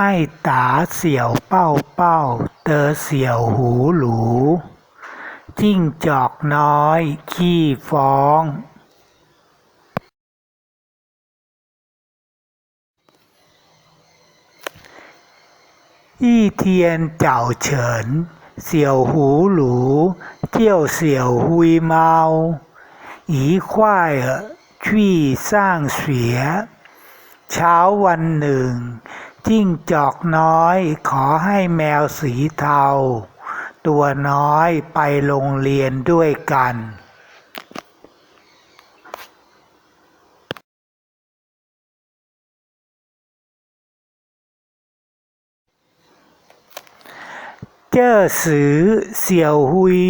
ไอ้ตาเสี่ยวเป้าเป้า เตอเสี่ยวหูหลูจิ้งจอกน้อย ขี้ฟ้อง อี้เทียนเจ้าเฉิน เสี่ยวหูหลูเจี้ยวเสี่ยวหุยเมาอีควายเออชี่สร้างเสีย เช้าวันหนึ่ง จิ้งจอกน้อย ขอให้แมวสีเทา ตัวน้อยไปโรงเรียนด้วยกันเจ้อสือเสี่ยวหุย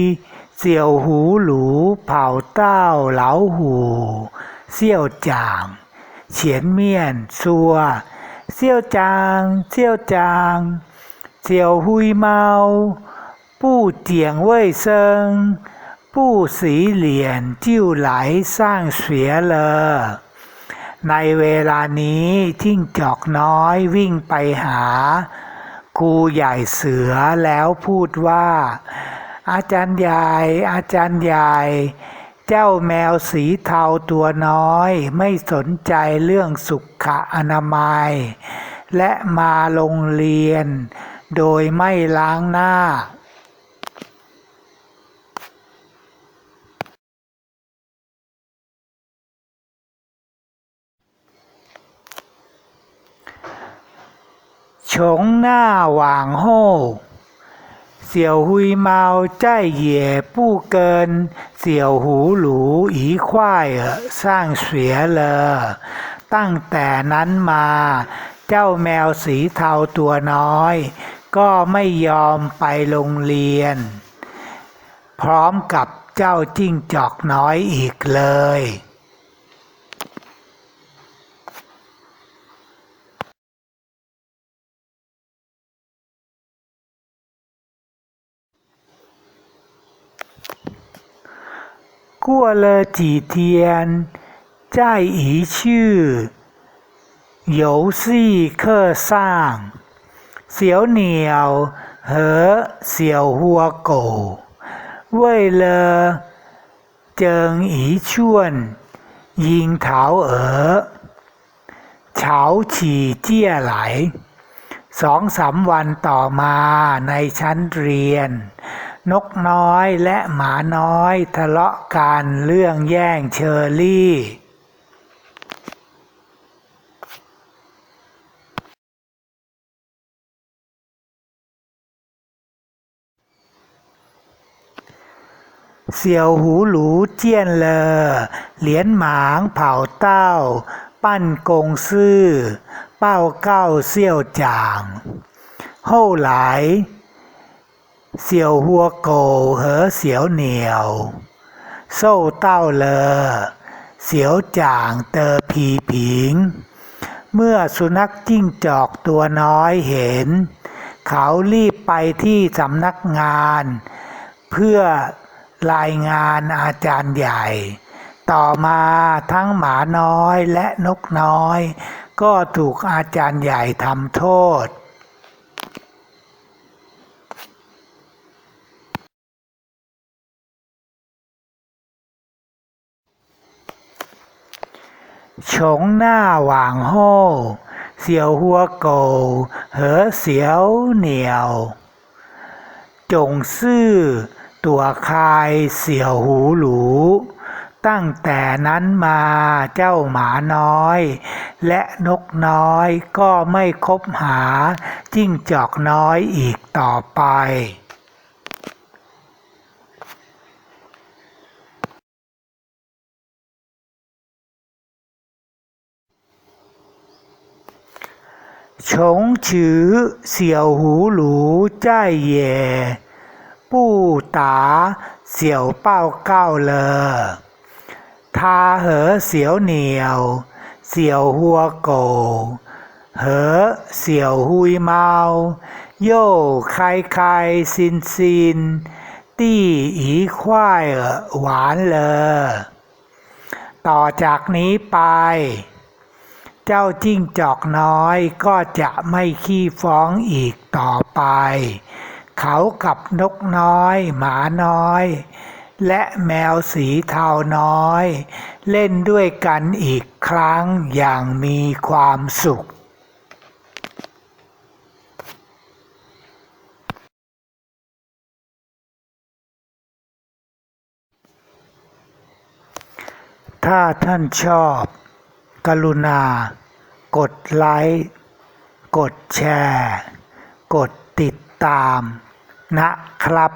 เสี่ยวหูหลูเผาเต้าเหลาหู เสี่ยวจาง เฉียนเมียนซัว เสี่ยวจางเสี่ยวจางเสี่ยวหุยเมาผู้เจียงเว่ยเซิงผู้สีเหลียนจิ้วไหลสร้างเสียเลอในเวลานี้ทิ้งจอกน้อยวิ่งไปหาครูใหญ่เสือแล้วพูดว่า อาจารย์ใหญ่อาจารย์ใหญ่ เจ้าแมวสีเทาตัวน้อย ไม่สนใจเรื่องสุขอนามัย และมาโรงเรียน โดยไม่ล้างหน้าฉงหน้าหว่างโฮ่ เสี่ยวหุยเมาใจเหย่ผู้เกิน เสี่ยวหูหลูอีควายสร้างเสียเลอตั้งแต่นั้นมา เจ้าแมวสีเทาตัวน้อย ก็ไม่ยอมไปโรงเรียน พร้อมกับเจ้าจิ้งจอกน้อยอีกเลย 过了几天，在一次游戏课上，小鸟和小花狗为了争一串樱桃儿吵起架来สองสามวันต่อมาในชั้นเรียน นกน้อยและหมาน้อยทะเลาะกันเรื่องแย่งเชอรี่ เสี่ยวหูหลูเจี้ยนเลอ เหลียนหมางเผาเต้า ปั้นกงซื่อ เป้าเก้าเสี่ยวจางห้าไหล เสี่ยวหัวโกเหอเสียวเหนียว โซ่เต้าเลอ เสียวจ่างเตอผีผิง เมื่อสุนัขจิ้งจอกตัวน้อยเห็น เขารีบไปที่สำนักงาน เพื่อรายงานอาจารย์ใหญ่ ต่อมาทั้งหมาน้อยและนกน้อย ก็ถูกอาจารย์ใหญ่ทำโทษ ฉงหน้าหว่างโฮ่เสียวหัวโกเหอเสียวเหนียว จงซื่อ ตัวคายเสียวหูหลูตั้งแต่นั้นมาเจ้าหมาน้อย และนกน้อยก็ไม่คบหาจิ้งจอกน้อยอีกต่อไป 穷此小葫芦再也不打小报告了。他和小鸟、小ย่和小灰猫又开开心心地一块ป้าต่อจากนี้ไป เจ้าจิ้งจอกน้อยก็จะไม่ขี้ฟ้องอีกต่อไป เขากับนกน้อย หมาน้อย และแมวสีเทาน้อย เล่นด้วยกันอีกครั้งอย่างมีความสุขถ้าท่านชอบ กรุณา กดไลค์ กดแชร์ กดติดตามนะครับ